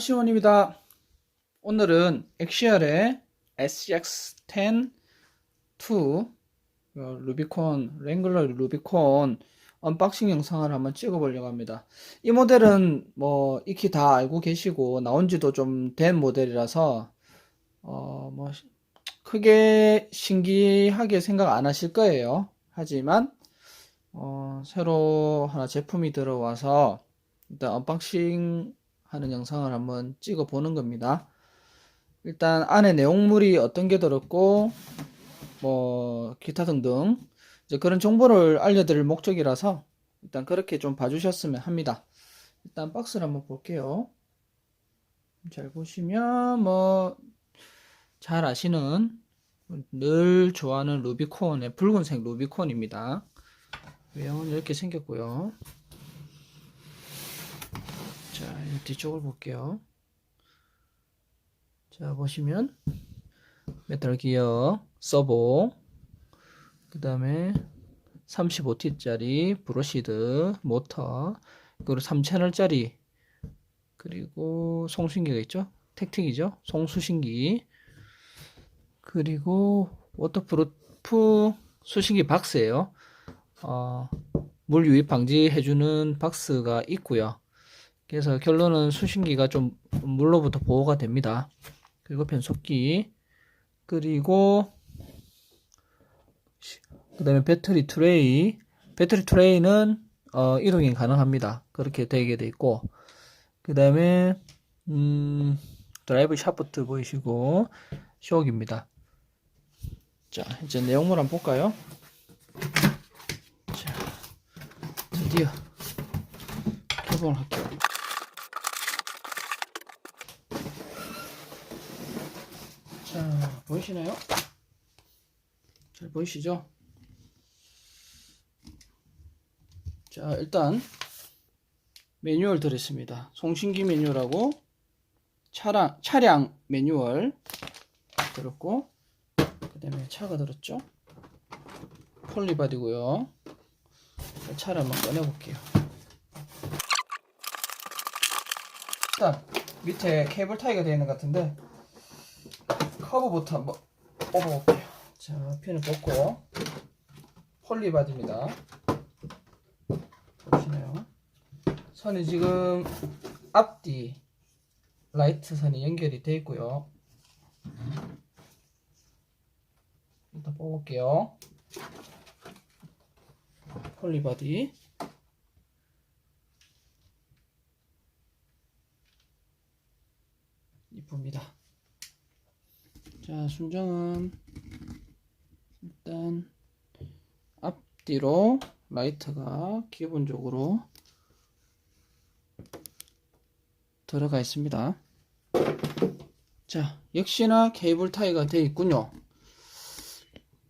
RC1입니다. 오늘은 엑시알의 SX10 2 루비콘, 랭글러 루비콘 언박싱 영상을 한번 찍어보려고 합니다. 이 모델은 뭐 익히 다 알고 계시고 나온 지도 좀 된 모델이라서 어 뭐 크게 신기하게 생각 안 하실 거예요. 하지만 어 새로 하나 제품이 들어와서 일단 언박싱 하는 영상을 한번 찍어 보는 겁니다. 일단 안에 내용물이 어떤 게 들었고 뭐 기타 등등 이제 그런 정보를 알려드릴 목적이라서 일단 그렇게 좀 봐주셨으면 합니다. 일단 박스를 한번 볼게요. 잘 보시면 뭐 잘 아시는 늘 좋아하는 루비콘의 붉은색 루비콘입니다. 외형은 이렇게 생겼고요. 자, 이 뒤쪽을 볼게요. 자, 보시면 메탈 기어 서보 그 다음에 35T짜리 브러시드 모터 그리고 3채널짜리 그리고 송수신기가 있죠? 택틱이죠? 송수신기 그리고 워터프루프 수신기 박스예요. 어, 물 유입 방지해주는 박스가 있고요 그래서 결론은 수신기가 좀 물로부터 보호가 됩니다. 그리고 변속기. 그리고 그 다음에 배터리 트레이. 배터리 트레이는 어, 이동이 가능합니다. 그렇게 되게 돼 있고. 그 다음에 음, 드라이브 샤프트 보이시고. 쇼크입니다. 자 이제 내용물 한번 볼까요? 자 드디어 개봉을 할게요 자 보이시나요? 잘 보이시죠? 자 일단 매뉴얼 들었습니다. 송신기 매뉴얼하고 차량, 차량 매뉴얼 들었고 그 다음에 차가 들었죠? 폴리바디고요. 차를 한번 꺼내 볼게요. 일단 밑에 케이블 타이가 되어 있는 것 같은데 커브부터 한번 뽑아볼게요 자 핀을 뽑고 폴리바디입니다 보시나요? 선이 지금 앞뒤 라이트 선이 연결이 되어 있고요. 일단 뽑을게요. 폴리바디. 이쁩니다. 자, 순정은 일단 앞뒤로 라이트가 기본적으로 들어가 있습니다. 자, 역시나 케이블 타이가 되어 있군요.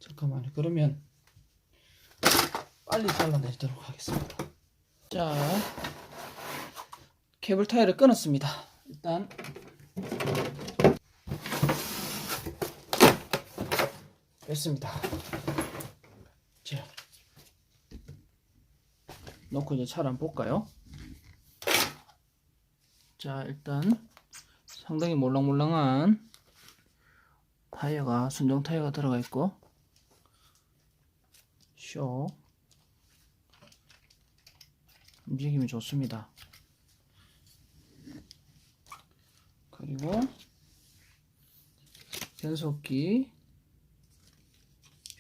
잠깐만요. 그러면 빨리 잘라내도록 하겠습니다. 자, 케이블 타이를 끊었습니다. 일단 뺐습니다. 자, 넣고 이제 차를 한번 볼까요? 자, 일단 상당히 몰랑몰랑한 타이어가 순정 타이어가 들어가 있고 쇼 움직임이 좋습니다. 그리고 변속기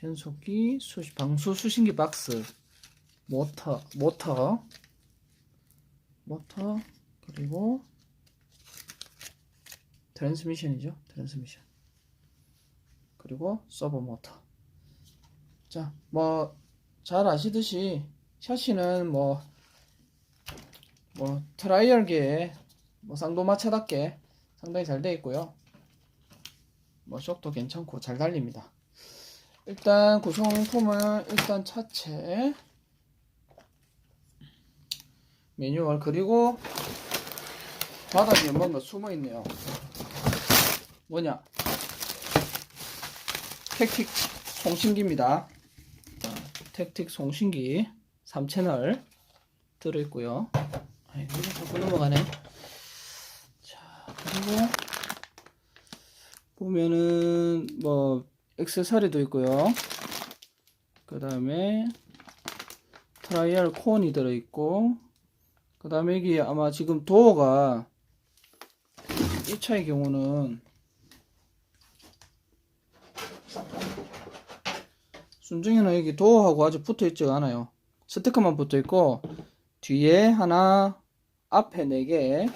변속기 수, 방수 수신기 박스. 모터 모터. 모터 그리고 트랜스미션이죠 트랜스미션. 그리고 서버 모터. 자 뭐 잘 아시듯이 샤시는 뭐 뭐 트라이얼계에 뭐 쌍도마차답게 상당히 잘 되어 있고요. 뭐 쇽도 괜찮고 잘 달립니다 일단 구성품은 일단 차체. 매뉴얼 그리고 바닥에 뭔가 숨어 있네요. 뭐냐? 택틱 송신기입니다. 택틱 송신기 3채널 들어있고요. 아이고 자꾸 넘어가네. 자 그리고 보면은 뭐 액세서리도 있고요. 그 다음에 트라이얼 콘이 들어있고 그 다음에 여기 아마 지금 도어가 이 차의 경우는 순정에는 여기 도어하고 아직 붙어있지가 않아요. 스티커만 붙어있고 뒤에 하나 앞에 4개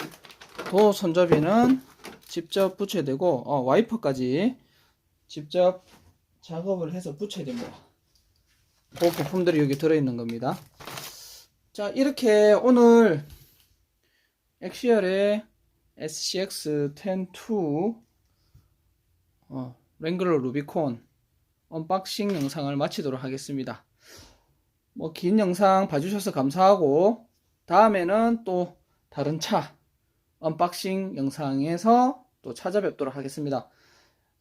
도어 손잡이는 직접 붙여야 되고 어, 와이퍼까지 직접 작업을 해서 붙여야 됩니다. 그 부품들이 여기 들어있는 겁니다. 자 이렇게 오늘 엑시얼의 SCX-10-2 어, 랭글러 루비콘 언박싱 영상을 마치도록 하겠습니다. 뭐 긴 영상 봐주셔서 감사하고 다음에는 또 다른 차 언박싱 영상에서 또 찾아뵙도록 하겠습니다.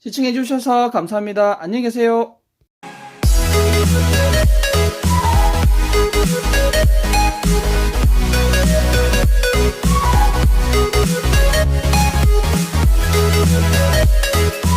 시청해 주셔서 감사합니다. 안녕히 계세요.